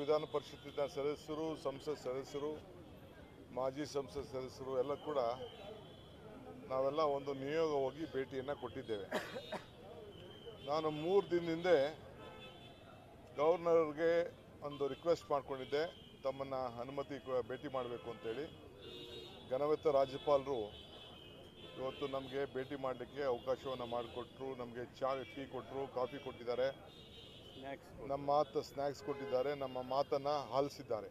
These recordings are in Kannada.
ವಿಧಾನ ಪರಿಷತ್ತಿನ ಸದಸ್ಯರು, ಸಂಸತ್ ಸದಸ್ಯರು, ಮಾಜಿ ಸಂಸತ್ ಸದಸ್ಯರು ಎಲ್ಲ ಕೂಡ ನಾವೆಲ್ಲ ಒಂದು ನಿಯೋಗ ಹೋಗಿ ಭೇಟಿಯನ್ನು ಕೊಟ್ಟಿದ್ದೇವೆ. ನಾನು ಮೂರು ದಿನದಿಂದ ಗವರ್ನರ್ಗೆ ಒಂದು ರಿಕ್ವೆಸ್ಟ್ ಮಾಡಿಕೊಂಡಿದ್ದೆ. ತಮ್ಮನ್ನು ಅನುಮತಿ ಭೇಟಿ ಮಾಡಬೇಕು ಅಂತೇಳಿ. ಘನವೆತ್ತ ರಾಜ್ಯಪಾಲರು ಇವತ್ತು ನಮಗೆ ಭೇಟಿ ಮಾಡಲಿಕ್ಕೆ ಅವಕಾಶವನ್ನು ಮಾಡಿಕೊಟ್ರು, ನಮಗೆ ಚಾ, ಟೀ ಕೊಟ್ಟರು ಕಾಫಿ ಕೊಟ್ಟಿದ್ದಾರೆ. ನಮ್ಮ ಮಾತು ಸ್ನ್ಯಾಕ್ಸ್ ಕೊಟ್ಟಿದ್ದಾರೆ, ನಮ್ಮ ಮಾತನ್ನು ಆಲಿಸಿದ್ದಾರೆ.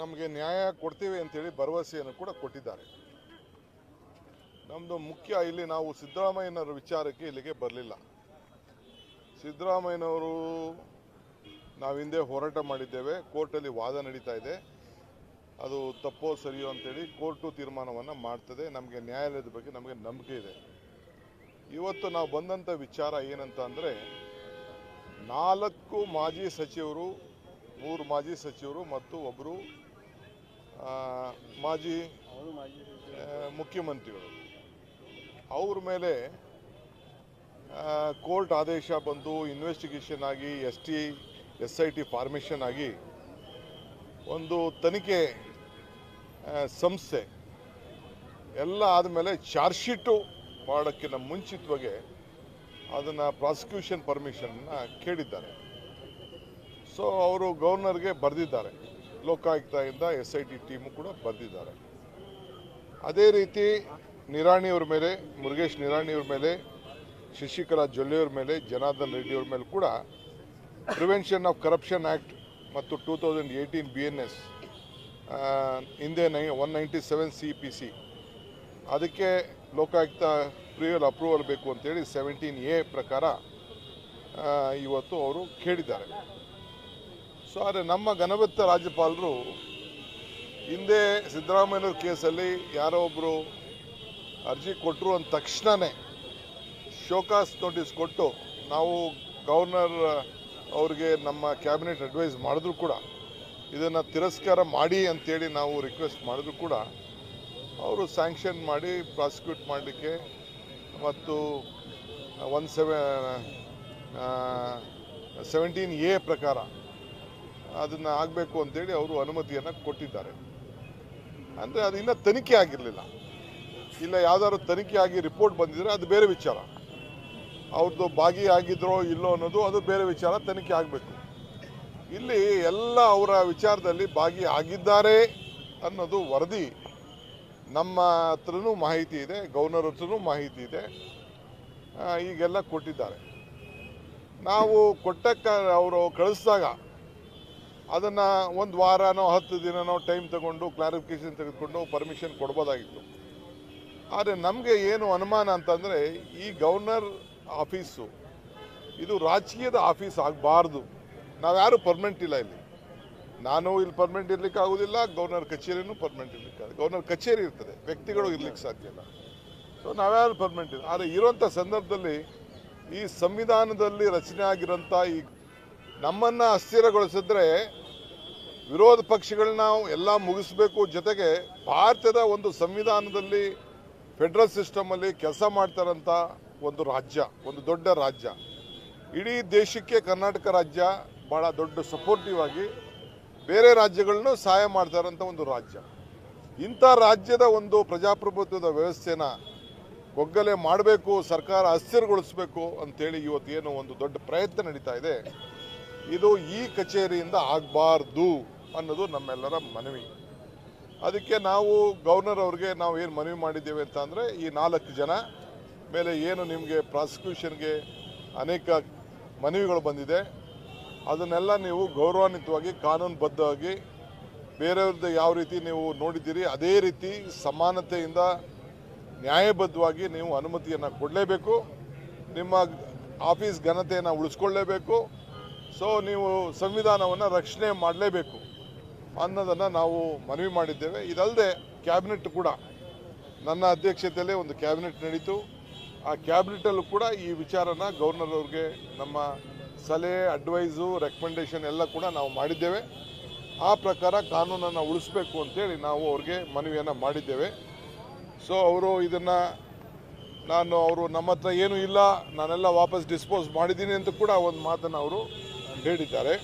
ನಮಗೆ ನ್ಯಾಯ ಕೊಡ್ತೀವಿ ಅಂತೇಳಿ ಭರವಸೆಯನ್ನು ಕೂಡ ಕೊಟ್ಟಿದ್ದಾರೆ. ನಮ್ಮದು ಮುಖ್ಯ ಇಲ್ಲಿ ನಾವು ಸಿದ್ದರಾಮಯ್ಯನವರ ವಿಚಾರಕ್ಕೆ ಇಲ್ಲಿಗೆ ಬರಲಿಲ್ಲ. ಸಿದ್ದರಾಮಯ್ಯನವರು ನಾವು ಹಿಂದೆ ಹೋರಾಟ ಮಾಡಿದ್ದೇವೆ, ಕೋರ್ಟಲ್ಲಿ ವಾದ ನಡೀತಾ ಇದೆ. ಅದು ತಪ್ಪೋ ಸರಿಯೋ ಅಂತೇಳಿ ಕೋರ್ಟು ತೀರ್ಮಾನವನ್ನು ಮಾಡ್ತದೆ, ನಮಗೆ ನ್ಯಾಯಾಲಯದ ಬಗ್ಗೆ ನಮಗೆ ನಂಬಿಕೆ ಇದೆ. ಇವತ್ತು ನಾವು ಬಂದಂಥ ವಿಚಾರ ಏನಂತ ಅಂದರೆ ನಾಲ್ಕು ಮಾಜಿ ಸಚಿವರು, ಮೂರು ಮಾಜಿ ಸಚಿವರು ಮತ್ತು ಒಬ್ಬರು ಮಾಜಿ ಮುಖ್ಯಮಂತ್ರಿಗಳು. ಅವ್ರ ಮೇಲೆ ಕೋರ್ಟ್ ಆದೇಶ ಬಂದು ಇನ್ವೆಸ್ಟಿಗೇಷನ್ ಆಗಿ, S T, S I T formation ಆಗಿ ಒಂದು ತನಿಖೆ ಸಂಸ್ಥೆ ಎಲ್ಲ ಆದಮೇಲೆ ಚಾರ್ಜ್ ಶೀಟು ಮಾಡೋಕ್ಕಿಂತ ಮುಂಚಿತವಾಗಿ ಅದನ್ನು ಪ್ರಾಸಿಕ್ಯೂಷನ್ ಪರ್ಮಿಷನ್ನ ಕೇಳಿದ್ದಾರೆ. ಸೊ ಅವರು ಗವರ್ನರ್ಗೆ ಬರೆದಿದ್ದಾರೆ. ಲೋಕಾಯುಕ್ತದಿಂದ ಎಸ್ ಐ ಟಿ ಟೀಮು ಕೂಡ ಬರೆದಿದ್ದಾರೆ. ಅದೇ ರೀತಿ ನಿರಾಣಿಯವ್ರ ಮೇಲೆ, ಮುರುಗೇಶ್ ನಿರಾಣಿಯವ್ರ ಮೇಲೆ, ಶಶಿಕಲಾ ಜೊಲ್ಲೆಯವ್ರ ಮೇಲೆ, ಜನಾರ್ದನ್ ರೆಡ್ಡಿಯವ್ರ ಮೇಲೆ ಕೂಡ ಪ್ರಿವೆನ್ಷನ್ ಆಫ್ ಕರಪ್ಷನ್ ಆ್ಯಕ್ಟ್ ಮತ್ತು two thousand eighteen B N S ಹಿಂದೆ ನೈ one ninety seven C P C ಅದಕ್ಕೆ ಲೋಕಾಯುಕ್ತ ಪ್ರಿಯಲ್ ಅಪ್ರೂವಲ್ ಬೇಕು ಅಂತೇಳಿ ಸೆವೆಂಟೀನ್ ಎ ಪ್ರಕಾರ ಇವತ್ತು ಅವರು ಕೇಳಿದ್ದಾರೆ. ಸೊ ಆದರೆ ನಮ್ಮ ಘನವೆತ್ತ ರಾಜ್ಯಪಾಲರು, ಹಿಂದೆ ಸಿದ್ದರಾಮಯ್ಯವ್ರ ಕೇಸಲ್ಲಿ ಯಾರೋ ಒಬ್ಬರು ಅರ್ಜಿ ಕೊಟ್ಟರು ಅಂದ ತಕ್ಷಣವೇ ಶೋಕಾಸ್ ನೋಟಿಸ್ ಕೊಟ್ಟು ನಾವು ಗವರ್ನರ್ ಅವ್ರಿಗೆ ನಮ್ಮ ಕ್ಯಾಬಿನೆಟ್ ಅಡ್ವೈಸ್ ಮಾಡಿದ್ರು ಕೂಡ, ಇದನ್ನು ತಿರಸ್ಕಾರ ಮಾಡಿ ಅಂತೇಳಿ ನಾವು ರಿಕ್ವೆಸ್ಟ್ ಮಾಡಿದ್ರು ಕೂಡ ಅವರು ಸ್ಯಾಂಕ್ಷನ್ ಮಾಡಿ ಪ್ರಾಸಿಕ್ಯೂಟ್ ಮಾಡಲಿಕ್ಕೆ ಮತ್ತು ಒನ್ ಸೆವೆ ಸೆವೆಂಟೀನ್ ಎ ಪ್ರಕಾರ ಅದನ್ನು ಆಗಬೇಕು ಅಂತೇಳಿ ಅವರು ಅನುಮತಿಯನ್ನು ಕೊಟ್ಟಿದ್ದಾರೆ. ಅಂದರೆ ಅದು ಇನ್ನೂ ತನಿಖೆ ಆಗಿರಲಿಲ್ಲ. ಇಲ್ಲ ಯಾವ್ದಾದ್ರು ತನಿಖೆ ಆಗಿ ರಿಪೋರ್ಟ್ ಬಂದಿದ್ರೆ ಅದು ಬೇರೆ ವಿಚಾರ. ಅವ್ರದ್ದು ಭಾಗಿಯಾಗಿದ್ರೋ ಇಲ್ಲೋ ಅನ್ನೋದು ಅದು ಬೇರೆ ವಿಚಾರ, ತನಿಖೆ ಆಗಬೇಕು. ಇಲ್ಲಿ ಎಲ್ಲ ಅವರ ವಿಚಾರದಲ್ಲಿ ಭಾಗಿಯಾಗಿದ್ದಾರೆ ಅನ್ನೋದು ವರದಿ. ನಮ್ಮ ಹತ್ರನೂ ಮಾಹಿತಿ ಇದೆ ಗವರ್ನರ್ ಹತ್ರನೂ ಮಾಹಿತಿ ಇದೆ. ಈಗೆಲ್ಲ ಕೊಟ್ಟಿದ್ದಾರೆ. ನಾವು ಕೊಟ್ಟಕ್ಕ ಅವರು ಕಳಿಸಿದಾಗ ಅದನ್ನು ಒಂದು ವಾರನೋ ಹತ್ತು ದಿನನೋ ಟೈಮ್ ತಗೊಂಡು ಕ್ಲಾರಿಫಿಕೇಶನ್ ತೆಗೆದುಕೊಂಡು ಪರ್ಮಿಷನ್ ಕೊಡ್ಬೋದಾಗಿತ್ತು. ಆದರೆ ನಮಗೆ ಏನು ಅನುಮಾನ ಅಂತಂದರೆ ಈ ಗವರ್ನರ್ ಆಫೀಸು, ಇದು ರಾಜಕೀಯದ ಆಫೀಸ್ ಆಗಬಾರ್ದು. ನಾವ್ಯಾರು ಪರ್ಮನೆಂಟ್ ಇಲ್ಲ ಇಲ್ಲಿ. ನಾನು ಇಲ್ಲಿ ಪರ್ಮನೆಂಟ್ ಇರ್ಲಿಕ್ಕೆ ಆಗೋದಿಲ್ಲ ಗವರ್ನರ್ ಕಚೇರಿನೂ ಪರ್ಮನೆಂಟ್ ಇರ್ಲಿಕ್ಕೆ. ಗವರ್ನರ್ ಕಚೇರಿ ಇರ್ತದೆ, ವ್ಯಕ್ತಿಗಳು ಇರ್ಲಿಕ್ಕೆ ಸಾಧ್ಯ ಇಲ್ಲ. ಸೊ ನಾವ್ಯಾರು ಪರ್ಮನೆಂಟ್ ಇಲ್ಲ. ಆದರೆ ಇರುವಂತ ಸಂದರ್ಭದಲ್ಲಿ ಈ ಸಂವಿಧಾನದಲ್ಲಿ ರಚನೆ ಆಗಿರೋಂಥ ಈ ನಮ್ಮನ್ನು ಅಸ್ಥಿರಗೊಳಿಸಿದ್ರೆ ವಿರೋಧ ಪಕ್ಷಗಳನ್ನ ಎಲ್ಲ ಮುಗಿಸ್ಬೇಕು. ಜೊತೆಗೆ ಭಾರತದ ಒಂದು ಸಂವಿಧಾನದಲ್ಲಿ ಫೆಡರಲ್ ಸಿಸ್ಟಮಲ್ಲಿ ಕೆಲಸ ಮಾಡ್ತಾರಂಥ ಒಂದು ರಾಜ್ಯ, ಒಂದು ದೊಡ್ಡ ರಾಜ್ಯ. ಇಡೀ ದೇಶಕ್ಕೆ ಕರ್ನಾಟಕ ರಾಜ್ಯ ಭಾಳ ದೊಡ್ಡ ಸಪೋರ್ಟಿವ್ ಆಗಿ ಬೇರೆ ರಾಜ್ಯಗಳನ್ನು ಸಹಾಯ ಮಾಡ್ತಾರಂಥ ಒಂದು ರಾಜ್ಯ. ಇಂಥ ರಾಜ್ಯದ ಒಂದು ಪ್ರಜಾಪ್ರಭುತ್ವದ ವ್ಯವಸ್ಥೆನ ಒಗ್ಗಲೆ ಮಾಡಬೇಕು, ಸರ್ಕಾರ ಅಸ್ಥಿರಗೊಳಿಸಬೇಕು ಇವತ್ತು ಏನು ಒಂದು ದೊಡ್ಡ ಪ್ರಯತ್ನ ನಡೀತಾ ಇದೆ. ಇದು ಈ ಕಚೇರಿಯಿಂದ ಆಗಬಾರ್ದು ಅನ್ನೋದು ನಮ್ಮೆಲ್ಲರ ಮನವಿ. ಅದಕ್ಕೆ ನಾವು ಗವರ್ನರ್ ಅವ್ರಿಗೆ ನಾವು ಏನು ಮನವಿ ಮಾಡಿದ್ದೇವೆ ಅಂತ ಅಂದರೆ, ಈ ನಾಲ್ಕು ಜನ ಮೇಲೆ ಏನು ನಿಮಗೆ ಪ್ರಾಸಿಕ್ಯೂಷನ್ಗೆ ಅನೇಕ ಮನವಿಗಳು ಬಂದಿದೆ. ಅದನ್ನೆಲ್ಲ ನೀವು ಗೌರವಾನ್ವಿತವಾಗಿ, ಕಾನೂನುಬದ್ಧವಾಗಿ, ಬೇರೆಯವ್ರದ್ದು ಯಾವ ರೀತಿ ನೀವು ನೋಡಿದ್ದೀರಿ, ಅದೇ ರೀತಿ ಸಮಾನತೆಯಿಂದ ನ್ಯಾಯಬದ್ಧವಾಗಿ ನೀವು ಅನುಮತಿಯನ್ನು ಕೊಡಲೇಬೇಕು. ನಿಮ್ಮ ಆಫೀಸ್ ಘನತೆಯನ್ನು ಉಳಿಸ್ಕೊಳ್ಳೇಬೇಕು. ಸೊ ನೀವು ಸಂವಿಧಾನವನ್ನು ರಕ್ಷಣೆ ಮಾಡಲೇಬೇಕು ಅನ್ನೋದನ್ನು ನಾವು ಮನವಿ ಮಾಡಿದ್ದೇವೆ. ಇದಲ್ಲದೆ ಕ್ಯಾಬಿನೆಟ್ ಕೂಡ, ನನ್ನ ಅಧ್ಯಕ್ಷತೆಯಲ್ಲೇ ಒಂದು ಕ್ಯಾಬಿನೆಟ್ ನಡೀತು. ಆ ಕ್ಯಾಬಿನೆಟಲ್ಲೂ ಕೂಡ ಈ ವಿಚಾರನ ಗವರ್ನರ್ ಅವ್ರಿಗೆ ನಮ್ಮ ಸಲಹೆ ಅಡ್ವೈಸು ರೆಕಮೆಂಡೇಶನ್ ಎಲ್ಲ ಕೂಡ ನಾವು ಮಾಡಿದ್ದೇವೆ. ಆ ಪ್ರಕಾರ ಕಾನೂನನ್ನು ಉಳಿಸ್ಬೇಕು ಅಂತೇಳಿ ನಾವು ಅವ್ರಿಗೆ ಮನವಿಯನ್ನು ಮಾಡಿದ್ದೇವೆ. ಸೊ ಅವರು ಇದನ್ನು ನಾನು ಅವರು ನಮ್ಮ ಹತ್ರ ಏನೂ ಇಲ್ಲ, ನಾನೆಲ್ಲ ವಾಪಸ್ ಡಿಸ್ಪೋಸ್ ಮಾಡಿದ್ದೀನಿ ಅಂತ ಕೂಡ ಒಂದು ಮಾತನ್ನು ಅವರು ಹೇಳಿದ್ದಾರೆ.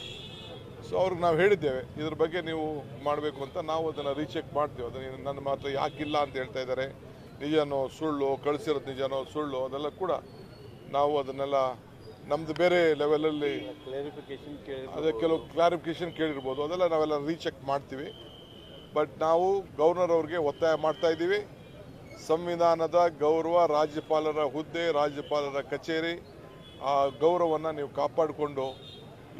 ಸೊ ಅವ್ರಿಗೆ ನಾವು ಹೇಳಿದ್ದೇವೆ, ಇದ್ರ ಬಗ್ಗೆ ನೀವು ಮಾಡಬೇಕು ಅಂತ ನಾವು ಅದನ್ನು ರೀಚೆಕ್ ಮಾಡ್ತೇವೆ. ಅದನ್ನು ನನ್ನ ಮಾತ್ರ ಯಾಕಿಲ್ಲ ಅಂತ ಹೇಳ್ತಾ ಇದ್ದಾರೆ. ನಿಜನೋ ಸುಳ್ಳು, ಕಳಿಸಿರೋದು ನಿಜನೋ ಸುಳ್ಳು ಅದೆಲ್ಲ ಕೂಡ ನಾವು ಅದನ್ನೆಲ್ಲ ನಮ್ಮದು ಬೇರೆ ಲೆವೆಲಲ್ಲಿ ಕ್ಲಾರಿಫಿಕೇಶನ್ ಅದೇ ಕೆಲವು ಕ್ಲಾರಿಫಿಕೇಶನ್ ಕೇಳಿರ್ಬೋದು. ಅದೆಲ್ಲ ನಾವೆಲ್ಲ ರೀಚೆಕ್ ಮಾಡ್ತೀವಿ. ಬಟ್ ನಾವು ಗವರ್ನರ್ ಅವ್ರಿಗೆ ಒತ್ತಾಯ ಮಾಡ್ತಾ ಇದ್ದೀವಿ. ಸಂವಿಧಾನದ ಗೌರವ ರಾಜ್ಯಪಾಲರ ಹುದ್ದೆ ರಾಜ್ಯಪಾಲರ ಕಚೇರಿ ಆ ಗೌರವವನ್ನು ನೀವು ಕಾಪಾಡಿಕೊಂಡು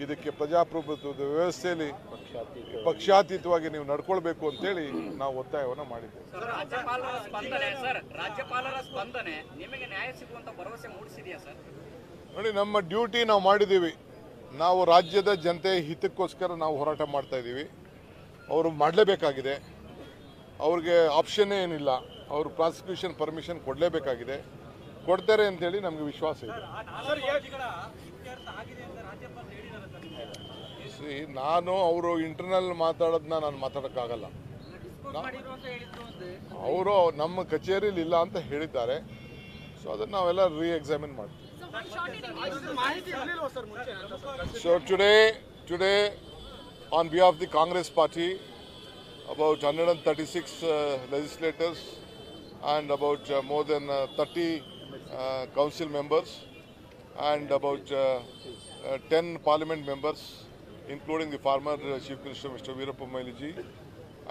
ಇದಕ್ಕೆ ಪ್ರಜಾಪ್ರಭುತ್ವದ ವ್ಯವಸ್ಥೆಯಲ್ಲಿ ಪಕ್ಷಾತೀತ ಪಕ್ಷಾತೀತವಾಗಿ ನೀವು ನಡ್ಕೊಳ್ಬೇಕು ಅಂತೇಳಿ ನಾವು ಒತ್ತಾಯವನ್ನು ಮಾಡಿದ್ದೇವೆ. ಸರ್ ರಾಜ್ಯಪಾಲರ ಸ್ಪಂದನೆ ಸರ್ ರಾಜ್ಯಪಾಲರ ಸ್ಪಂದನೆ ನಿಮಗೆ ನ್ಯಾಯ ಸಿಗುವಂತ ಭರವಸೆ ಮೂಡಿಸಿದೆಯಾ ಸರ್? ನೋಡಿ, ನಮ್ಮ ಡ್ಯೂಟಿ ನಾವು ಮಾಡಿದ್ದೀವಿ. ನಾವು ರಾಜ್ಯದ ಜನತೆ ಹಿತಕ್ಕೋಸ್ಕರ ನಾವು ಹೋರಾಟ ಮಾಡ್ತಾ ಇದ್ದೀವಿ. ಅವರು ಮಾಡಲೇಬೇಕಾಗಿದೆ. ಅವ್ರಿಗೆ ಆಪ್ಷನ್ನೇ ಏನಿಲ್ಲ. ಅವರು ಪ್ರಾಸಿಕ್ಯೂಷನ್ ಪರ್ಮಿಷನ್ ಕೊಡಲೇಬೇಕಾಗಿದೆ. ಕೊಡ್ತಾರೆ ಅಂತೇಳಿ ನಮಗೆ ವಿಶ್ವಾಸ ಇದೆ. ನಾನು ಅವರು ಇಂಟರ್ನಲ್ ಮಾತಾಡೋದನ್ನ ನಾನು ಮಾತಾಡೋಕ್ಕಾಗಲ್ಲ. ಅವರು ನಮ್ಮ ಕಚೇರಿಲಿ ಇಲ್ಲ ಅಂತ ಹೇಳಿದ್ದಾರೆ. ಸೊ ಅದನ್ನು ನಾವೆಲ್ಲ ರೀ ಎಕ್ಸಾಮಿನ್ ಮಾಡ್ತೀವಿ. So today, today, on behalf of the Congress Party, about 136 uh, legislators and about uh, more than uh, 30 uh, council members and about uh, uh, 10 parliament members, including the former Chief Minister Mr. Veerappa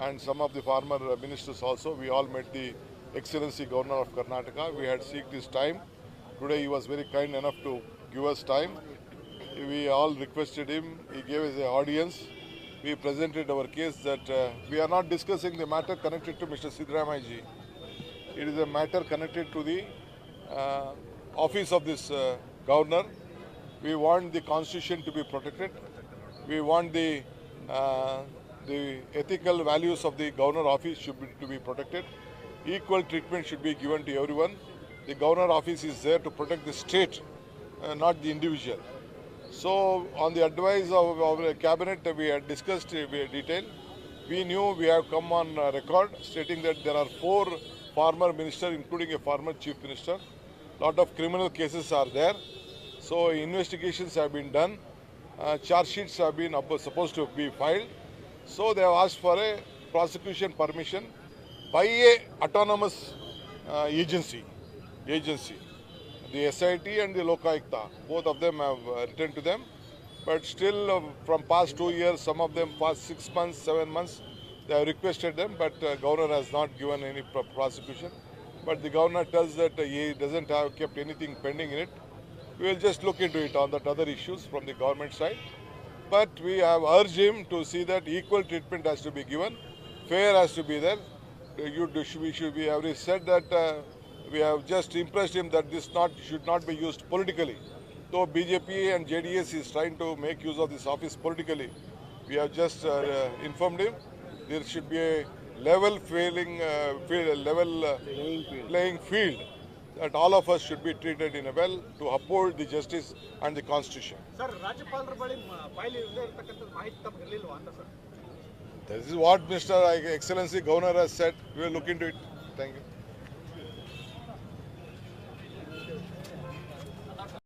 and some of the former ministers also. We all met the Excellency Governor of Karnataka. We had seeked his time. Today he was very kind enough to give us time. We all requested him. He gave us the audience. We presented our case that uh, we are not discussing the matter connected to Mr. Siddharamayaji. It is a matter connected to the uh, office of this uh, governor. We want the constitution to be protected. We want the uh, the ethical values of the governor office should be to be protected. Equal treatment should be given to everyone. The governor office is there to protect the state, uh, not the individual. So, on the advice of our cabinet, we had discussed in detail. We knew we have come on uh, record stating that there are four former ministers, including a former chief minister. Lot of criminal cases are there. So, investigations have been done. Uh, charge sheets have been supposed to be filed. So, they have asked for a prosecution permission by a autonomous uh, agency. Agency the SIT and the Lokayukta. Both of them have uh, written to them. But still, uh, from past two years, some of them past six months, seven months, they have requested them, but uh, governor has not given any pro- prosecution. But the governor tells that he doesn't have kept anything pending in it. We will just look into it on that other issues from the government side. But we have urged him to see that equal treatment has to be given, fair has to be there. You, we should be, have said that uh, we have just impressed him that this not should not be used politically. Though BJP and JDS is trying to make use of this office politically, we have just uh, uh, informed him there should be a level failing, uh, field, level uh, playing field. playing field that all of us should be treated in a well to uphold the justice and the constitution. Sir ರಾಜ್ಯಪಾಲರ ಬಳಿ ಮ- ಫೈಲ್ ಇಲ್ಲದೆ ಇರ್ತಕ್ಕಂಥ ಮಾಹಿತಿ ತಮ್ಗೆ ಇರಲಿಲ್ವಾ ಅಂತ sir This is what Mr. Excellency Governor has said. We will look into it. Thank you.